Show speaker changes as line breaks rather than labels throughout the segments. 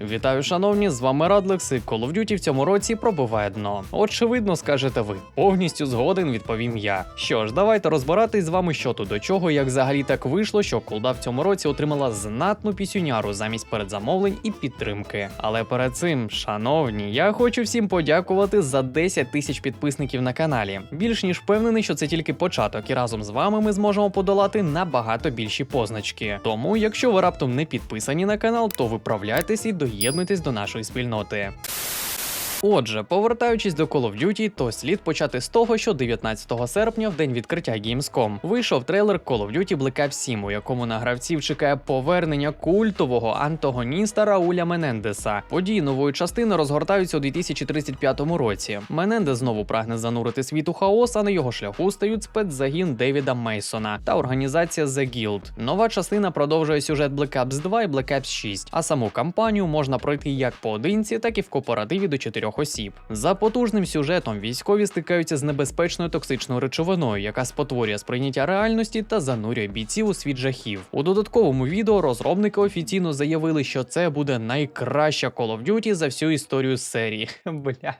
Вітаю, шановні! З вами Радлекс, і Call of Duty в цьому році пробиває дно. Очевидно, скажете ви. Повністю згоден, відповім я. Що ж, давайте розбиратись з вами, що тут до чого, як взагалі так вийшло, що колда в цьому році отримала знатну пісюняру замість передзамовлень і підтримки. Але перед цим, шановні, я хочу всім подякувати за 10 тисяч підписників на каналі. Більш ніж впевнений, що це тільки початок, і разом з вами ми зможемо подолати набагато більші позначки. Тому, якщо ви раптом не підписані на канал, то виправляйтесь і доєднуйтесь до нашої спільноти. Отже, повертаючись до Call of Duty, то слід почати з того, що 19 серпня, в день відкриття Gamescom, вийшов трейлер Call of Duty Black Ops 7, у якому на гравців чекає повернення культового антагоніста Рауля Менендеса. Події нової частини розгортаються у 2035 році. Менендес знову прагне занурити світ у хаос, а на його шляху стають спецзагін Девіда Мейсона та організація The Guild. Нова частина продовжує сюжет Black Ops 2 і Black Ops 6, а саму кампанію можна пройти як поодинці, так і в кооперативі до чотирьох осіб. За потужним сюжетом військові стикаються з небезпечною токсичною речовиною, яка спотворює сприйняття реальності та занурює бійців у світ жахів. У додатковому відео розробники офіційно заявили, що це буде найкраща Call of Duty за всю історію серії. Бля.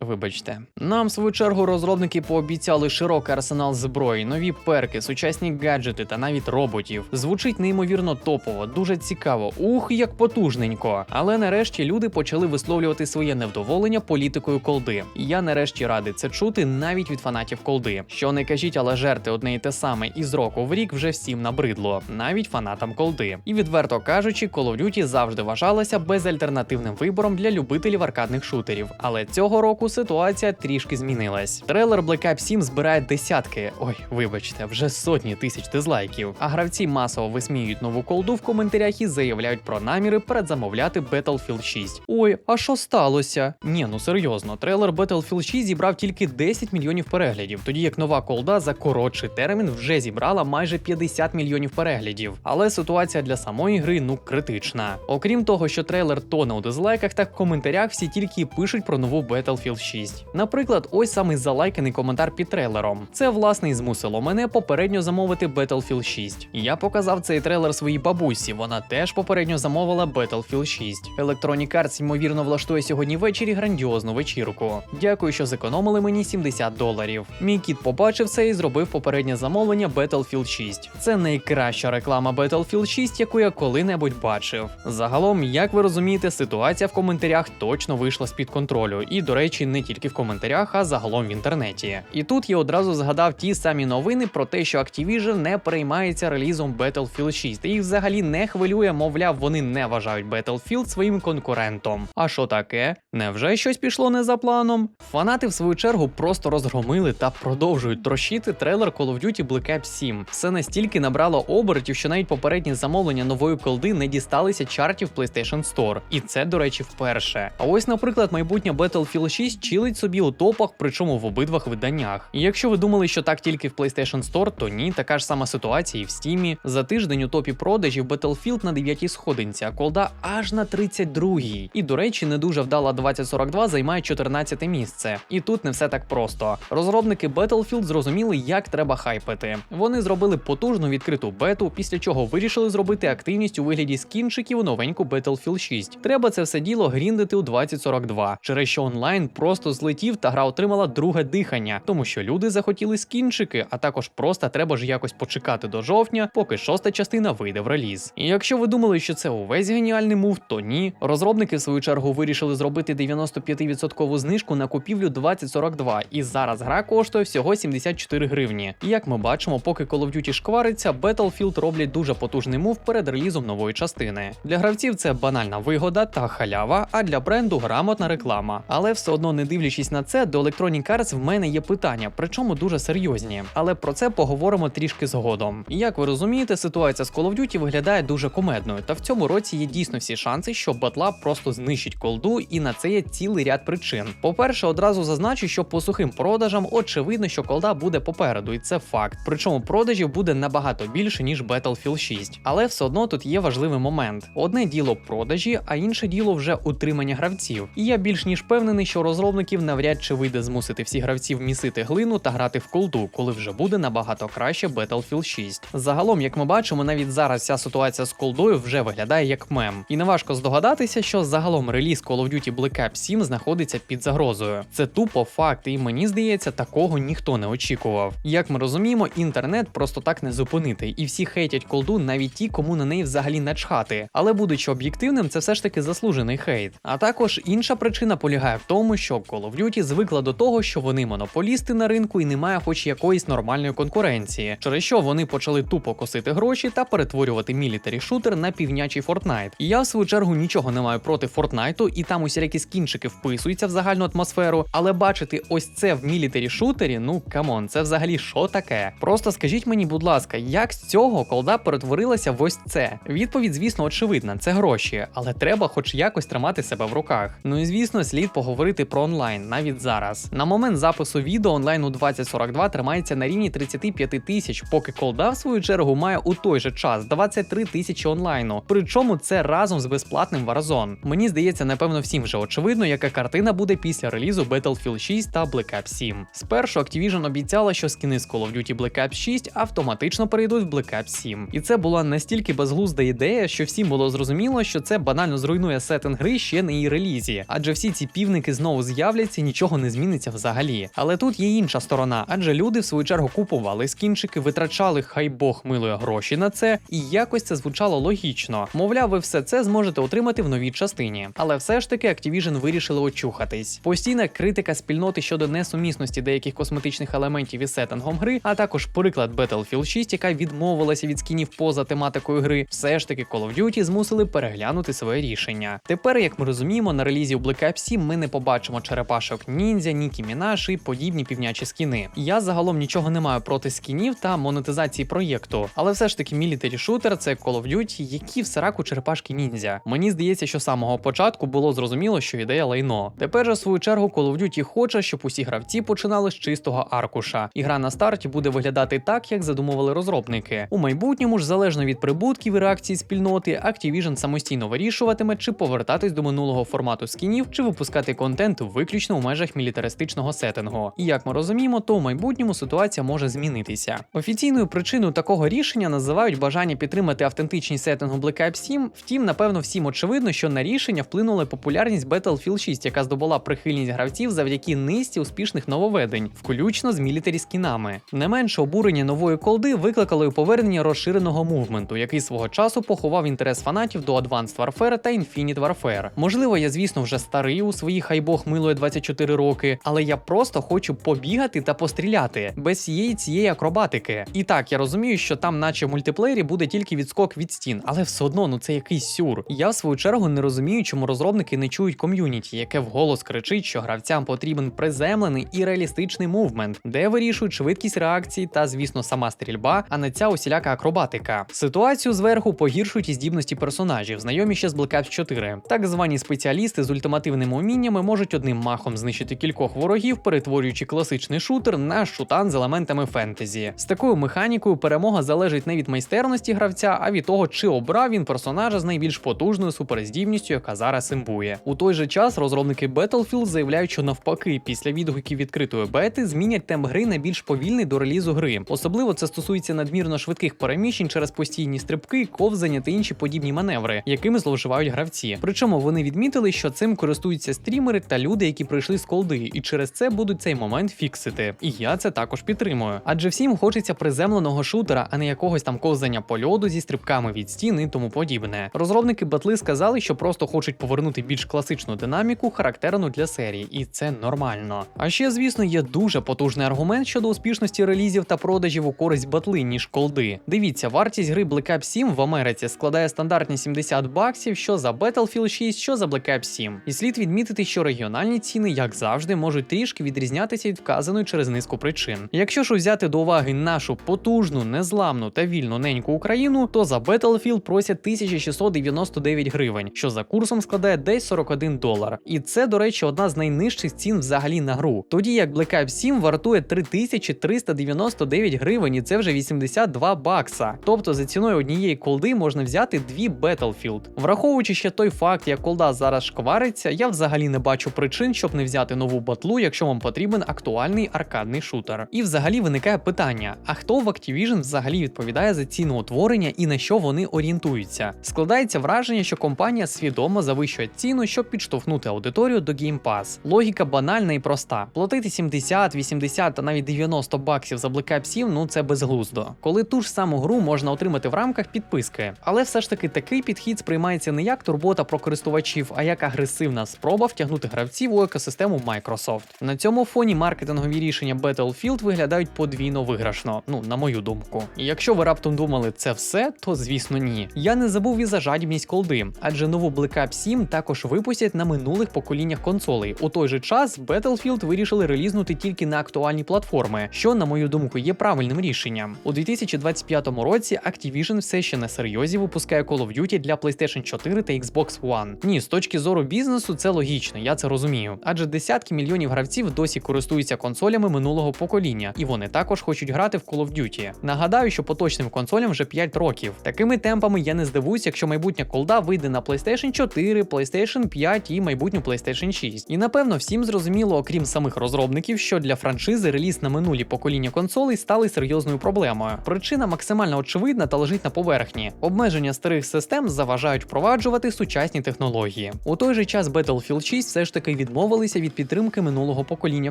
Вибачте, нам в свою чергу розробники пообіцяли широкий арсенал зброї, нові перки, сучасні гаджети та навіть роботів. Звучить неймовірно топово, дуже цікаво. Ух, як потужненько. Але нарешті люди почали висловлювати своє невдоволення політикою колди. Я нарешті радий це чути навіть від фанатів колди. Що не кажіть, але жерти одне й те саме із року в рік вже всім набридло, навіть фанатам колди. І відверто кажучи, Call of Duty завжди вважалася безальтернативним вибором для любителів аркадних шутерів. Але цього року ситуація трішки змінилась. Трейлер Black Ops 7 збирає десятки, ой, вибачте, вже сотні тисяч дизлайків. А гравці масово висміюють нову колду в коментарях і заявляють про наміри передзамовляти Battlefield 6. Ой, а що сталося? Ні, ну серйозно, трейлер Battlefield 6 зібрав тільки 10 мільйонів переглядів, тоді як нова колда за коротший термін вже зібрала майже 50 мільйонів переглядів. Але ситуація для самої гри ну критична. Окрім того, що трейлер тоне у дизлайках, так в коментарях всі тільки пишуть про нову Battlefield 6. Наприклад, ось самий залайканий коментар під трейлером. Це власне і змусило мене попередньо замовити Battlefield 6. Я показав цей трейлер своїй бабусі. Вона теж попередньо замовила Battlefield 6. Electronic Arts, ймовірно, влаштує сьогодні ввечері грандіозну вечірку. Дякую, що зекономили мені 70 доларів. Мій кіт побачив це і зробив попереднє замовлення Battlefield 6. Це найкраща реклама Battlefield 6, яку я коли-небудь бачив. Загалом, як ви розумієте, ситуація в коментарях точно вийшла з-під контролю, і, до речі, не тільки в коментарях, а загалом в інтернеті. І тут я одразу згадав ті самі новини про те, що Activision не переймається релізом Battlefield 6, і їх взагалі не хвилює, мовляв, вони не вважають Battlefield своїм конкурентом. А що таке? Невже щось пішло не за планом? Фанати, в свою чергу, просто розгромили та продовжують трощити трейлер Call of Duty Black Ops 7. Все настільки набрало обертів, що навіть попередні замовлення нової колди не дісталися чартів PlayStation Store. І це, до речі, вперше. А ось, наприклад, майбутнє Battlefield 6 чилить собі у топах, причому в обидвах виданнях. І якщо ви думали, що так тільки в PlayStation Store, то ні, така ж сама ситуація і в Steam. За тиждень у топі продажів Battlefield на 9 сходинці, а колда аж на 32-й. І до речі, не дуже вдала 2042 займає 14 місце. І тут не все так просто. Розробники Battlefield зрозуміли, як треба хайпити. Вони зробили потужну відкриту бету, після чого вирішили зробити активність у вигляді скінчиків новеньку Battlefield 6. Треба це все діло гріндити у 2042, через що онлайн просто злетів та гра отримала друге дихання, тому що люди захотіли скінчики, а також просто треба ж якось почекати до жовтня, поки шоста частина вийде в реліз. І якщо ви думали, що це увесь геніальний мув, то ні. Розробники в свою чергу вирішили зробити 95% знижку на купівлю 2042, і зараз гра коштує всього 74 гривні. І як ми бачимо, поки Call of Duty шквариться, Battlefield роблять дуже потужний мув перед релізом нової частини. Для гравців це банальна вигода та халява, а для бренду грамотна реклама. Але все одно, не дивлячись на це, до Electronic Arts в мене є питання, причому дуже серйозні. Але про це поговоримо трішки згодом. Як ви розумієте, ситуація з Call of Duty виглядає дуже комедною, та в цьому році є дійсно всі шанси, що батла просто знищить колду, і на це є цілий ряд причин. По-перше, одразу зазначу, що по сухим продажам очевидно, що колда буде попереду, і це факт. Причому продажів буде набагато більше, ніж Battlefield 6. Але все одно тут є важливий момент: одне діло продажі, а інше діло вже утримання гравців. І я більш ніж впевнений, що розробники розробників навряд чи вийде змусити всіх гравців місити глину та грати в колду, коли вже буде набагато краще Battlefield 6. Загалом, як ми бачимо, навіть зараз ця ситуація з колдою вже виглядає як мем. І неважко здогадатися, що загалом реліз Call of Duty Black Ops 7 знаходиться під загрозою. Це тупо факт, і мені здається, такого ніхто не очікував. Як ми розуміємо, інтернет просто так не зупинити, і всі хейтять колду, навіть ті, кому на неї взагалі начхати. Але будучи об'єктивним, це все ж таки заслужений хейт. А також інша причина полягає в тому, що Call of Duty звикла до того, що вони монополісти на ринку і немає хоч якоїсь нормальної конкуренції, через що вони почали тупо косити гроші та перетворювати мілітарі шутер на півнячий Fortnite. Я в свою чергу нічого не маю проти Fortnite, і там усілякі скінчики вписуються в загальну атмосферу, але бачити ось це в мілітарі шутері, ну камон, це взагалі що таке? Просто скажіть мені, будь ласка, як з цього колда перетворилася в ось це? Відповідь, звісно, очевидна, це гроші, але треба хоч якось тримати себе в руках. Ну і звісно, слід поговорити про онлайн навіть зараз. На момент запису відео онлайн у 2042 тримається на рівні 35 тисяч, поки колда в свою чергу має у той же час 23 тисячі онлайну. Причому це разом з безплатним Warzone. Мені здається, напевно, всім вже очевидно, яка картина буде після релізу Battlefield 6 та Black Ops 7. Спершу Activision обіцяла, що скини з Call of Duty Black Ops 6 автоматично перейдуть в Black Ops 7. І це була настільки безглузда ідея, що всім було зрозуміло, що це банально зруйнує сеттинг гри ще на її релізі, адже всі ці півники знову з'являться, нічого не зміниться взагалі. Але тут є інша сторона, адже люди в свою чергу купували скінчики, витрачали хай Бог милує гроші на це, і якось це звучало логічно. Мовляв, ви все це зможете отримати в новій частині. Але все ж таки Activision вирішили очухатись. Постійна критика спільноти щодо несумісності деяких косметичних елементів із сеттингом гри, а також приклад Battlefield 6, яка відмовилася від скінів поза тематикою гри, все ж таки Call of Duty змусили переглянути своє рішення. Тепер, як ми розуміємо, на релізі у Black Ops 7 ми не побачимо черепашок ніндзя, Нікі Мінаш і подібні півнячі скіни. Я загалом нічого не маю проти скінів та монетизації проєкту, але все ж таки мілітарі шутер це Call of Duty, які в сараку черепашки ніндзя. Мені здається, що з самого початку було зрозуміло, що ідея лайно. Тепер же в свою чергу Call of Duty хоче, щоб усі гравці починали з чистого аркуша. І гра на старті буде виглядати так, як задумували розробники. У майбутньому ж, залежно від прибутків і реакції спільноти, Activision самостійно вирішуватиме, чи повертатись до минулого формату скінів, чи випускати контент виключно у межах мілітаристичного сеттингу. І як ми розуміємо, то в майбутньому ситуація може змінитися. Офіційною причиною такого рішення називають бажання підтримати автентичність сеттингу Black Ops 7, Втім, напевно, всім очевидно, що на рішення вплинула популярність Battlefield 6, яка здобула прихильність гравців завдяки низці успішних нововведень, включно з мілітарі скінами. Не менше обурення нової колди викликало й повернення розширеного мувменту, який свого часу поховав інтерес фанатів до Advanced Warfare та Infinite Warfare. Можливо, я, звісно, вже старий у свої хай Милує 24 роки, але я просто хочу побігати та постріляти без всієї цієї акробатики. І так, я розумію, що там, наче в мультиплеєрі, буде тільки відскок від стін, але все одно, ну це якийсь сюр. Я в свою чергу не розумію, чому розробники не чують ком'юніті, яке вголос кричить, що гравцям потрібен приземлений і реалістичний мувмент, де вирішують швидкість реакції та, звісно, сама стрільба, а не ця усіляка акробатика. Ситуацію зверху погіршують і здібності персонажів, знайомі ще з Black Ops 4. Так звані спеціалісти з ультимативними уміннями можуть одним махом знищити кількох ворогів, перетворюючи класичний шутер на шутан з елементами фентезі. З такою механікою перемога залежить не від майстерності гравця, а від того, чи обрав він персонажа з найбільш потужною суперздібністю, яка зараз імбує. У той же час розробники Battlefield заявляють, що навпаки, після відгуків відкритої бети змінять темп гри на більш повільний до релізу гри. Особливо це стосується надмірно швидких переміщень через постійні стрибки, ковзання та інші подібні маневри, якими зловживають гравці. Причому вони відмітили, що цим користуються стрімери та люди, які прийшли з колди, і через це будуть цей момент фіксити. І я це також підтримую. Адже всім хочеться приземленого шутера, а не якогось там ковзання по льоду зі стрибками від стін і тому подібне. Розробники батли сказали, що просто хочуть повернути більш класичну динаміку, характерну для серії, і це нормально. А ще, звісно, є дуже потужний аргумент щодо успішності релізів та продажів у користь батли, ніж колди. Дивіться, вартість гри Black Ops 7 в Америці складає стандартні 70 баксів, що за Battlefield 6, що за Black Ops 7. І слід відмітити, що регіональні ціни, як завжди, можуть трішки відрізнятися від вказаної через низку причин. Якщо ж взяти до уваги нашу потужну, незламну та вільну неньку Україну, то за Battlefield просять 1699 гривень, що за курсом складає десь 41 долар. І це, до речі, одна з найнижчих цін взагалі на гру. Тоді як Black Ops 7 вартує 3399 гривень, і це вже 82 бакса. Тобто за ціною однієї колди можна взяти дві Battlefield. Враховуючи ще той факт, як колда зараз шквариться, я взагалі не бачу причин. Причин, щоб не взяти нову батлу, якщо вам потрібен актуальний аркадний шутер. І взагалі виникає питання: а хто в Activision взагалі відповідає за ціноутворення і на що вони орієнтуються? Складається враження, що компанія свідомо завищує ціну, щоб підштовхнути аудиторію до Game Pass. Логіка банальна і проста: платити 70, 80 та навіть 90 баксів за Black Ops 7 ну це безглуздо. Коли ту ж саму гру можна отримати в рамках підписки. Але все ж таки такий підхід сприймається не як турбота про користувачів, а як агресивна спроба втягнути гравців у екосистему Microsoft. На цьому фоні маркетингові рішення Battlefield виглядають подвійно виграшно, ну на мою думку. І якщо ви раптом думали це все, то звісно ні. Я не забув і за жадібність колди, адже нову Black Ops 7 також випустять на минулих поколіннях консолей. У той же час Battlefield вирішили релізнути тільки на актуальні платформи, що, на мою думку, є правильним рішенням. У 2025 році Activision все ще на серйозі випускає Call of Duty для PlayStation 4 та Xbox One. Ні, з точки зору бізнесу це логічно, я це розумію. Адже десятки мільйонів гравців досі користуються консолями минулого покоління, і вони також хочуть грати в Call of Duty. Нагадаю, що поточним консолям вже 5 років. Такими темпами я не здивуюсь, якщо майбутня колда вийде на PlayStation 4, PlayStation 5 і майбутню PlayStation 6. І напевно всім зрозуміло, окрім самих розробників, що для франшизи реліз на минулі покоління консолей стали серйозною проблемою. Причина максимально очевидна та лежить на поверхні. Обмеження старих систем заважають впроваджувати сучасні технології. У той же час Battlefield 6 все ж таки відмовилися від підтримки минулого покоління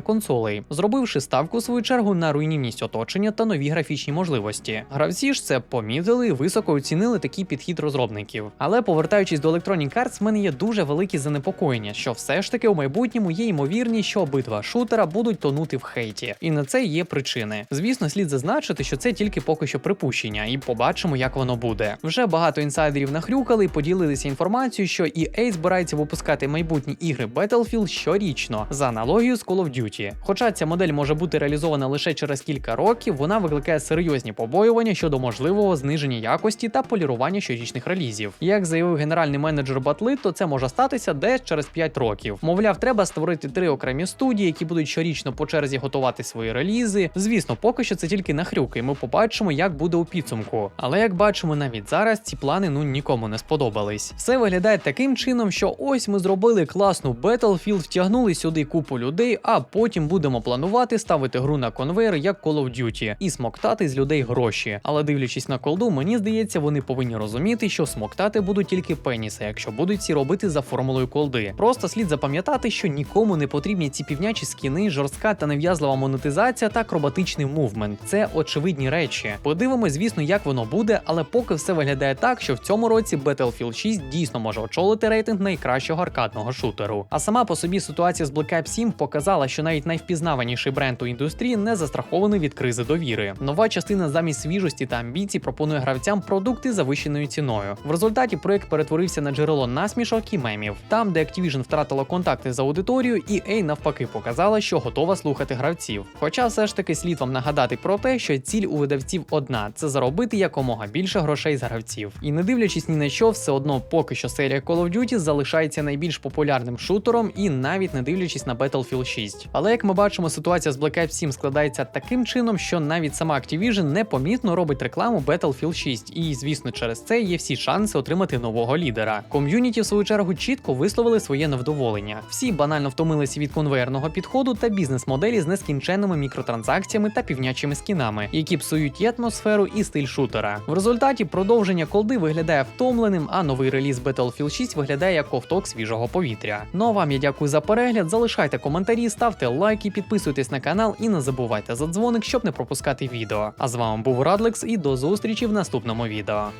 консолей, зробивши ставку в свою чергу на руйнівність оточення та нові графічні можливості. Гравці ж це помітили і високо оцінили такий підхід розробників. Але повертаючись до Electronic Arts, в мене є дуже великі занепокоєння, що все ж таки у майбутньому є ймовірність, що обидва шутера будуть тонути в хейті, і на це є причини. Звісно, слід зазначити, що це тільки поки що припущення, і побачимо, як воно буде. Вже багато інсайдерів нахрюкали і поділилися інформацією, що EA збирається випускати майбутні ігри Battlefield щорічно за аналогію з Call of Duty. Хоча ця модель може бути реалізована лише через кілька років, вона викликає серйозні побоювання щодо можливого зниження якості та полірування щорічних релізів. Як заявив генеральний менеджер Батли, то це може статися десь через 5 років. Мовляв, треба створити три окремі студії, які будуть щорічно по черзі готувати свої релізи. Звісно, поки що це тільки нахрюки, і ми побачимо, як буде у підсумку. Але як бачимо, навіть зараз ці плани ну нікому не сподобались. Все виглядає таким чином, що ось ми зробили класну Battlefield, втягнули сюди купу людей, а потім будемо планувати ставити гру на конвейер як Call of Duty і смоктати з людей гроші. Але дивлячись на колду, мені здається, вони повинні розуміти, що смоктати будуть тільки пеніси, якщо будуть ці робити за формулою колди. Просто слід запам'ятати, що нікому не потрібні ці півнячі скіни, жорстка та нев'язлива монетизація та акробатичний мувмент. Це очевидні речі. Подивимось, звісно, як воно буде, але поки все виглядає так, що в цьому році Battlefield 6 дійсно може очолити рейтинг найкращого аркадного шутеру. А сама по собі ситуація з Black Ops 7 показала, що навіть найвпізнаваніший бренд у індустрії не застрахований від кризи довіри. Нова частина замість свіжості та амбіцій пропонує гравцям продукти за вищеною ціною. В результаті проект перетворився на джерело насмішок і мемів. Там, де Activision втратила контакти з аудиторією, EA навпаки показала, що готова слухати гравців. Хоча все ж таки слід вам нагадати про те, що ціль у видавців одна це заробити якомога більше грошей з гравців. І не дивлячись ні на що, все одно поки що серія Call of Duty залишається найбільш популярним шутером і навіть не дивлячись на Battlefield 6. Але як ми бачимо, ситуація з Black Ops 7 складається таким чином, що навіть сама Activision непомітно робить рекламу Battlefield 6, і звісно, через це є всі шанси отримати нового лідера. Ком'юніті, в свою чергу, чітко висловили своє невдоволення. Всі банально втомилися від конвейерного підходу та бізнес-моделі з нескінченними мікротранзакціями та півнячими скінами, які псують і атмосферу і стиль шутера. В результаті продовження колди виглядає втомленим, а новий реліз Battlefield 6 виглядає як ковток свіжого повітря. Ну а вам я дякую за перегляд. Залишайте коментарі, ставте лайки, підписуйтесь на канал і не забувайте за дзвоник, щоб не пропускати відео. А з вами був Радлекс і до зустрічі в наступному відео.